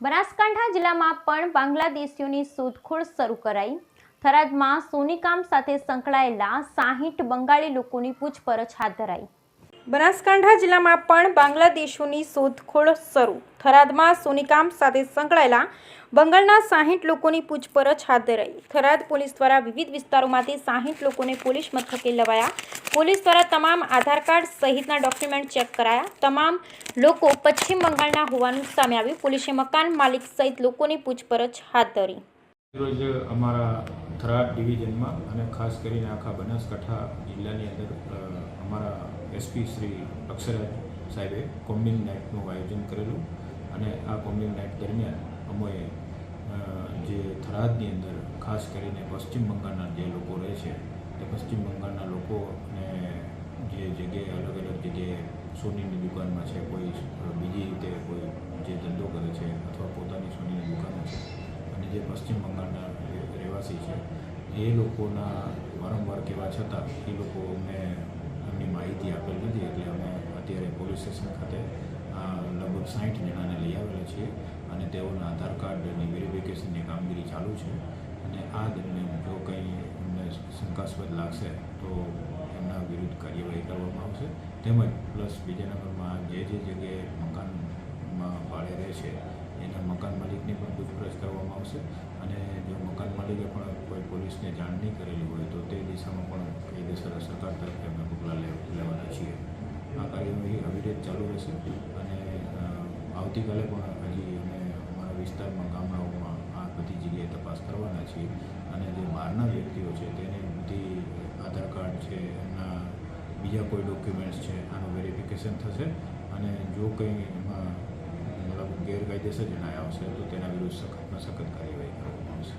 બનાસકાંઠા જિલ્લામાં પણ બાંગ્લાદેશીઓની શોધખોળ શરૂ કરાઈ. થરાદમાં સોનીકામ સાથે સંકળાયેલા સાહીઠ બંગાળી લોકોની પૂછપરછ હાથ ધરાઈ. બનાસકાંઠા જિલ્લામાં પણ બાંગ્લાદેશીઓની શોધખોળ શરૂ. થરાદમાં સોનીકામ સાથે સંકળાયેલા બંગાળના સાહીઠ લોકોની પૂછપરછ હાથ ધરાઈ. થરાદ પોલીસ દ્વારા વિવિધ વિસ્તારોમાંથી સાહીઠ લોકોને પોલીસ મથકે લવાયા. પોલીસ દ્વારા તમામ આધાર કાર્ડ સહિતના ડોક્યુમેન્ટ ચેક કરાયા. તમામ લોકો પશ્ચિમ બંગાળના હોવાનું સામે આવ્યું. પોલીસે મકાન માલિક સહિત લોકોની પૂછપરછ હાથ ધરી. અમારા થરાદ ડિવિઝનમાં અને ખાસ કરીને આખા બનાસકાંઠા જિલ્લાની અંદર અમારા એસપી શ્રી અક્ષરાજ સાહેબે કોમ્બિંગ નાઇટનું આયોજન કરેલું. અને આ કોમ્બિંગ નાઇટ દરમિયાન અમોએ જે થરાદની અંદર ખાસ કરીને પશ્ચિમ બંગાળના જે લોકો રહે છે તે પશ્ચિમ બંગાળના લોકોને જે જગ્યાએ અલગ અલગ જગ્યાએ સોનીની દુકાનમાં છે, કોઈ બીજી રીતે કોઈ જે ધંધો કરે છે અથવા પોતાની સોનીની દુકાનો છે અને જે પશ્ચિમ બંગાળના રહેવાસી છે, એ લોકોના વારંવાર કહેવા છતાં એ લોકો અમને એમની માહિતી આપેલ નથી. એટલે અમે અત્યારે પોલીસ સ્ટેશન ખાતે લગભગ સાઠ જણાને લઈ આવેલા છીએ અને તેઓના આધાર કાર્ડની વેરિફિકેશનની કામગીરી ચાલુ છે અને આ દરમિયાન જો કંઈ એમને શંકાસ્પદ લાગશે તો એમના વિરુદ્ધ કાર્યવાહી કરવામાં આવશે. તેમજ પ્લસ બીજા નંબરમાં જે જે જગ્યાએ મકાનમાં ભાડે રહે છે, એના મકાન માલિકની પણ પૂછપરછ કરવામાં આવશે. અને જો મકાન માલિકે પણ કોઈ પોલીસને જાણ નહીં કરેલી હોય તો તે દિશામાં પણ કાયદેસર સરકાર તરફથી અમે પગલાં લેવાના છીએ. આ કાર્યવાહી અવિરત ચાલુ રહેશે અને આવતીકાલે પણ હજી બહારના વ્યક્તિઓ છે, તેને બધી આધાર કાર્ડ છે, એમના બીજા કોઈ ડોક્યુમેન્ટ્સ છે, આનું વેરિફિકેશન થશે અને જો કંઈ એમાં મતલબ ગેરકાયદેસર જણાય આવશે, તો તેના વિરુદ્ધ સખતમાં સખત કાર્યવાહી કરવામાં આવશે.